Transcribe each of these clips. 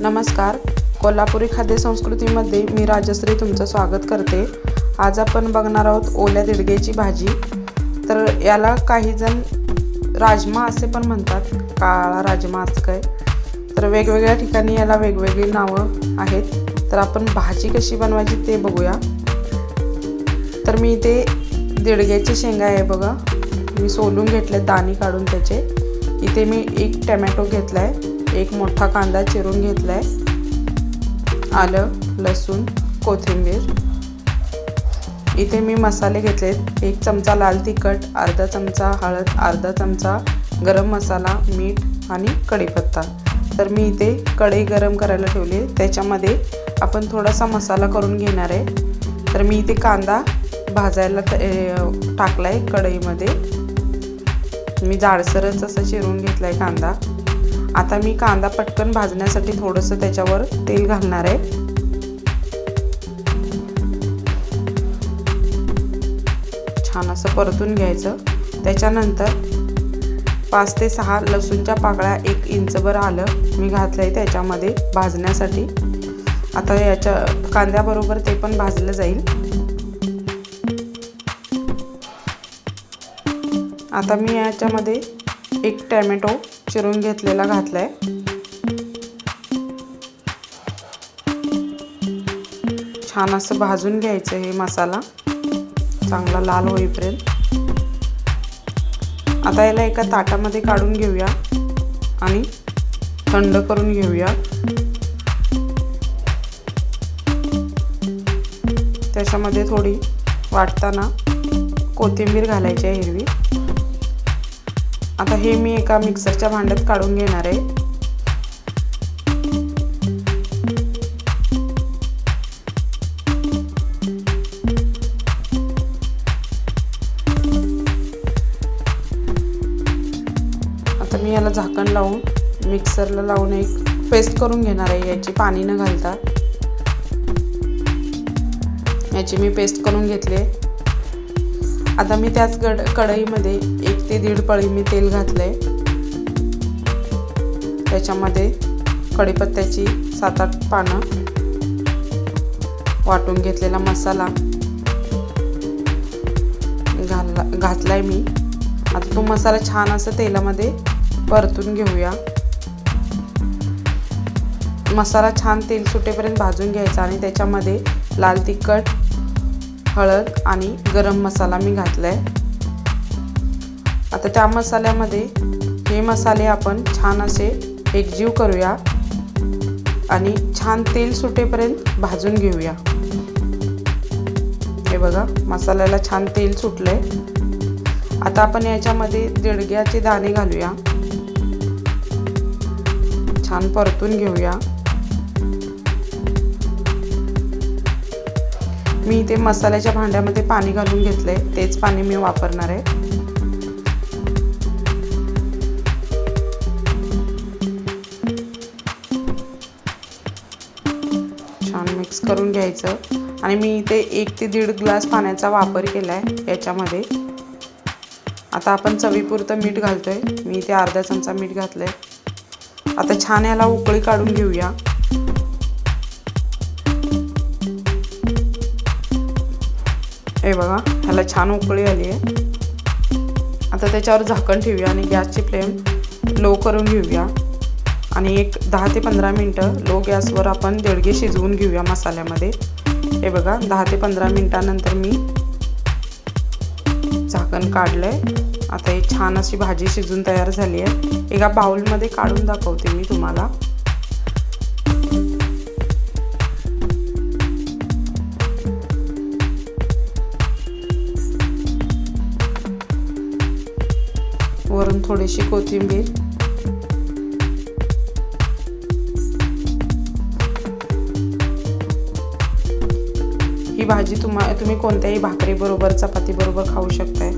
नमस्कार. कोल्हापुरी खाद्य संस्कृतीमध्ये मी राजश्री तुमचं स्वागत करते. आज आपण बघणार आहोत ओल्या दिडगेची भाजी. तर याला काही जण राजमा असे पण म्हणतात. काळा राजमा असं काय? तर वेगवेगळ्या ठिकाणी याला वेगवेगळी नावं आहेत. तर आपण भाजी कशी बनवायची ते बघूया. तर मी इथे दिडग्याची शेंगा आहे बघा. मी सोलून घेतले दाणे काढून त्याचे. इथे मी एक टमॅटो घेतला आहे एक मोठा कांदा चिरून घेतला आहे आलं लसूण कोथिंबीर. इथे मी मसाले घेतलेत एक चमचा लाल तिखट अर्धा चमचा हळद अर्धा चमचा गरम मसाला मीठ आणि कढीपत्ता. तर मी इथे कढई गरम करायला ठेवली त्याच्यामध्ये आपण थोडासा मसाला करून घेणार आहे. तर मी इथे कांदा भाजायला टाकला आहे कढईमध्ये. मी जाडसरच असं चिरून घेतला आहे कांदा. आता मी कांदा पटकन भाजण्यासाठी थोडंसं त्याच्यावर तेल घालणार आहे. छान असं परतून घ्यायचं. त्याच्यानंतर पाच ते सहा लसूणच्या पाकळ्या एक इंचभर आलं मी घातलं आहे त्याच्यामध्ये भाजण्यासाठी. आता याच्या कांद्याबरोबर ते पण भाजलं जाईल. आता मी याच्यामध्ये एक टॅमॅटो चिरून घेतलेला घातला आहे छान असं भाजून घ्यायचं हे मसाला. चांगला लाल होईपर्यंत. आता याला एका ताटामध्ये काढून घेऊया आणि थंड करून घेऊया. त्याच्यामध्ये थोडी वाटताना कोथिंबीर घालायची आहे हिरवी. आता हे मी एका मिक्सरच्या भांड्यात काढून घेणार आहे. आता मी याला झाकण लावून मिक्सरला लावून एक पेस्ट करून घेणार आहे याची पाणी न घालता. याची मी पेस्ट करून घेतली आता मी त्याच गड कढईमध्ये एक ते दीड पळी मी तेल घातलं आहे त्याच्यामध्ये कढीपत्त्याची सात आठ पानं वाटून घेतलेला मसाला घालला घातला आहे मी. आता तो मसाला छान असं तेलामध्ये परतून घेऊया. मसाला छान तेल सुटेपर्यंत भाजून घ्यायचा आणि त्याच्यामध्ये लाल तिखट हळद आणि गरम मसाला मी घातला आहे आता त्या मसाल्यामध्ये हे मसाले आपण छान असे एकजीव करूया आणि छान तेल सुटेपर्यंत भाजून घेऊया. हे बघा मसाल्याला छान तेल सुटलंय. आता आपण याच्यामध्ये दिडग्याचे दाणे घालूया. छान परतून घेऊया. मी इथे मसाल्याच्या भांड्यामध्ये पाणी घालून घेतलंय. तेच पाणी मी वापरणार आहे. छान मिक्स करून घ्यायचं. आणि मी इथे एक ते दीड ग्लास पाण्याचा वापर केला आहे याच्यामध्ये. आता आपण चवीपुरतं मीठ घालतोय. मी इथे अर्धा चमचा मीठ घातलंय. आता छान याला उकळी काढून घेऊया. हे बघा ह्याला छान उकळी आली आहे. आता त्याच्यावर झाकण ठेवूया आणि गॅसची फ्लेम लो करून घेऊया. आणि एक दहा ते पंधरा मिनटं लो गॅसवर आपण देडगे शिजवून घेऊया मसाल्यामध्ये. हे बघा दहा ते पंधरा मिनटानंतर मी झाकण काढलं आहे आता ही छान अशी भाजी शिजून तयार झाली आहे. एका बाउलमध्ये काढून दाखवते मी तुम्हाला. वरून थोडीशी कोथिंबीर. ही भाजी तुम्हा तुम्ही कोणत्याही भाकरीबरोबर चपातीबरोबर खाऊ शकताय.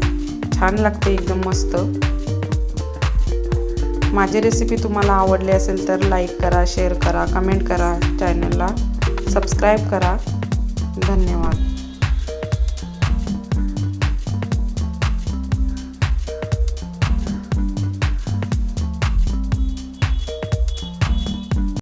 छान लागते एकदम मस्त. माझी रेसिपी तुम्हाला आवडली असेल तर लाईक करा शेअर करा कमेंट करा चॅनलला सबस्क्राईब करा. धन्यवाद.